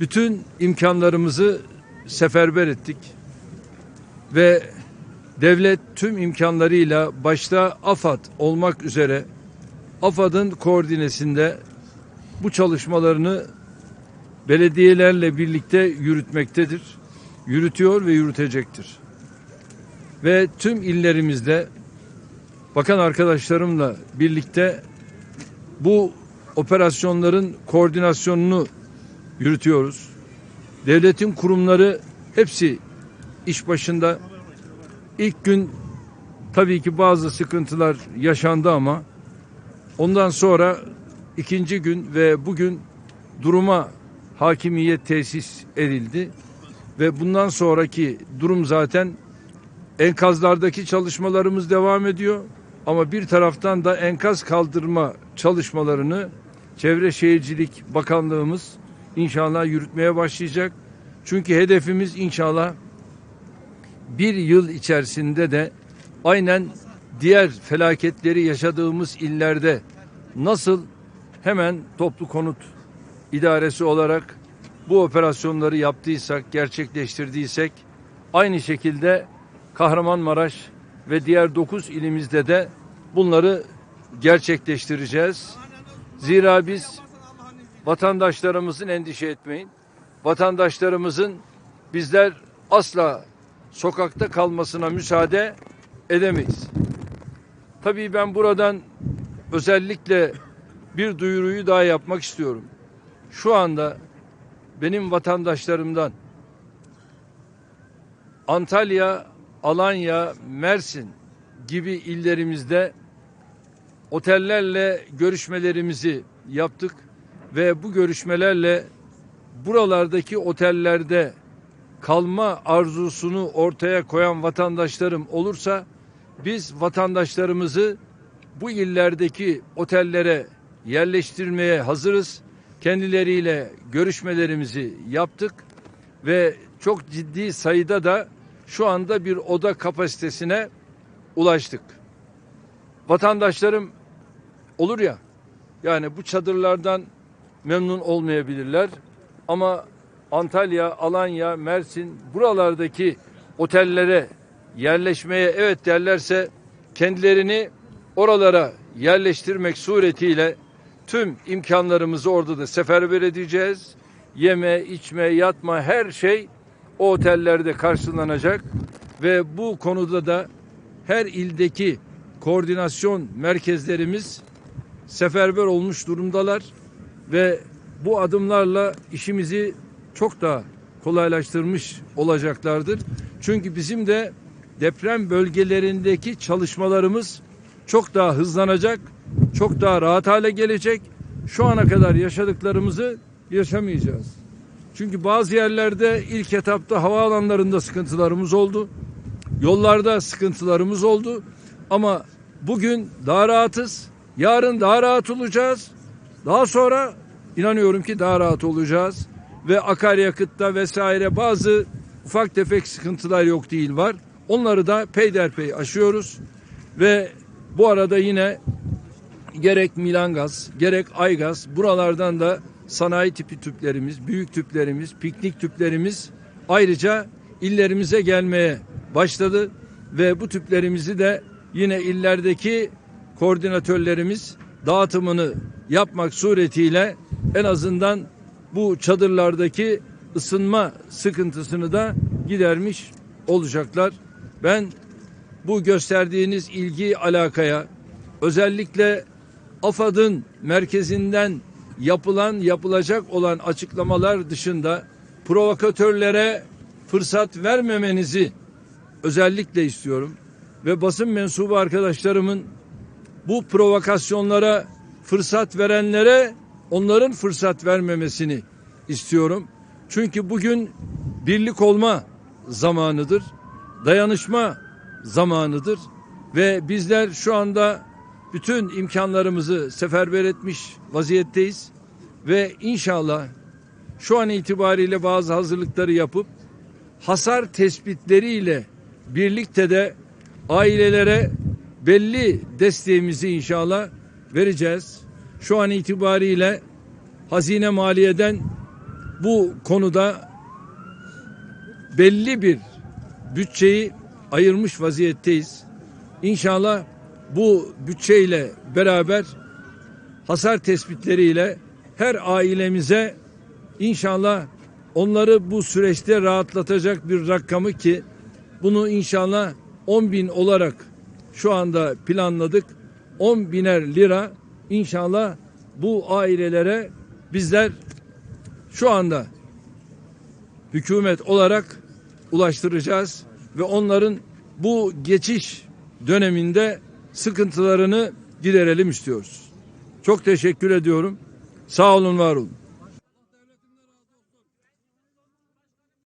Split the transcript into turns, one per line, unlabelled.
bütün imkanlarımızı seferber ettik ve devlet tüm imkanlarıyla başta AFAD olmak üzere AFAD'ın koordinesinde bu çalışmalarını belediyelerle birlikte yürütmektedir. Yürütüyor ve yürütecektir. Ve tüm illerimizde bakan arkadaşlarımla birlikte bu operasyonların koordinasyonunu yürütüyoruz. Devletin kurumları hepsi iş başında. İlk gün tabii ki bazı sıkıntılar yaşandı ama ondan sonra ikinci gün ve bugün duruma hakimiyet tesis edildi ve bundan sonraki durum zaten enkazlardaki çalışmalarımız devam ediyor ama bir taraftan da enkaz kaldırma çalışmalarını Çevre Şehircilik Bakanlığımız inşallah yürütmeye başlayacak. Çünkü hedefimiz inşallah bir yıl içerisinde de aynen diğer felaketleri yaşadığımız illerde nasıl hemen toplu konut idaresi olarak bu operasyonları yaptıysak, gerçekleştirdiysek aynı şekilde Kahramanmaraş ve diğer 9 ilimizde de bunları gerçekleştireceğiz. Zira biz vatandaşlarımızın endişe etmeyin. Vatandaşlarımızın bizler asla sokakta kalmasına müsaade edemeyiz. Tabii ben buradan özellikle bir duyuruyu daha yapmak istiyorum. Şu anda benim vatandaşlarımdan Antalya, Alanya, Mersin gibi illerimizde otellerle görüşmelerimizi yaptık ve bu görüşmelerle buralardaki otellerde kalma arzusunu ortaya koyan vatandaşlarım olursa biz vatandaşlarımızı bu illerdeki otellere yerleştirmeye hazırız. Kendileriyle görüşmelerimizi yaptık ve çok ciddi sayıda da şu anda bir oda kapasitesine ulaştık. Vatandaşlarım olur ya yani bu çadırlardan memnun olmayabilirler ama Antalya, Alanya, Mersin buralardaki otellere yerleşmeye evet derlerse kendilerini oralara yerleştirmek suretiyle tüm imkanlarımızı orada da seferber edeceğiz. Yeme, içme, yatma her şey o otellerde karşılanacak ve bu konuda da her ildeki koordinasyon merkezlerimiz seferber olmuş durumdalar ve bu adımlarla işimizi çok daha kolaylaştırmış olacaklardır. Çünkü bizim de deprem bölgelerindeki çalışmalarımız çok daha hızlanacak, çok daha rahat hale gelecek. Şu ana kadar yaşadıklarımızı yaşamayacağız. Çünkü bazı yerlerde ilk etapta havaalanlarında sıkıntılarımız oldu. Yollarda sıkıntılarımız oldu. Ama bugün daha rahatız. Yarın daha rahat olacağız. Daha sonra inanıyorum ki daha rahat olacağız. Ve akaryakıtta vesaire bazı ufak tefek sıkıntılar yok değil var. Onları da peyderpey aşıyoruz. Ve bu arada yine gerek Milangaz, gerek Aygaz buralardan da sanayi tipi tüplerimiz, büyük tüplerimiz, piknik tüplerimiz ayrıca illerimize gelmeye başladı ve bu tüplerimizi de yine illerdeki koordinatörlerimiz dağıtımını yapmak suretiyle en azından bu çadırlardaki ısınma sıkıntısını da gidermiş olacaklar. Ben bu gösterdiğiniz ilgi alakaya özellikle AFAD'ın merkezinden yapılan yapılacak olan açıklamalar dışında provokatörlere fırsat vermemenizi özellikle istiyorum ve basın mensubu arkadaşlarımın bu provokasyonlara fırsat verenlere onların fırsat vermemesini istiyorum. Çünkü bugün birlik olma zamanıdır. Dayanışma zamanıdır ve bizler şu anda bütün imkanlarımızı seferber etmiş vaziyetteyiz ve inşallah şu an itibariyle bazı hazırlıkları yapıp hasar tespitleriyle birlikte de ailelere belli desteğimizi inşallah vereceğiz. Şu an itibariyle hazine maliyeden bu konuda belli bir bütçeyi ayırmış vaziyetteyiz. İnşallah bu bütçeyle beraber hasar tespitleriyle her ailemize inşallah onları bu süreçte rahatlatacak bir rakamı ki bunu inşallah 10 bin olarak şu anda planladık. 10 biner lira inşallah bu ailelere bizler şu anda hükümet olarak ulaştıracağız ve onların bu geçiş döneminde sıkıntılarını giderelim istiyoruz. Çok teşekkür ediyorum. Sağ olun, var olun.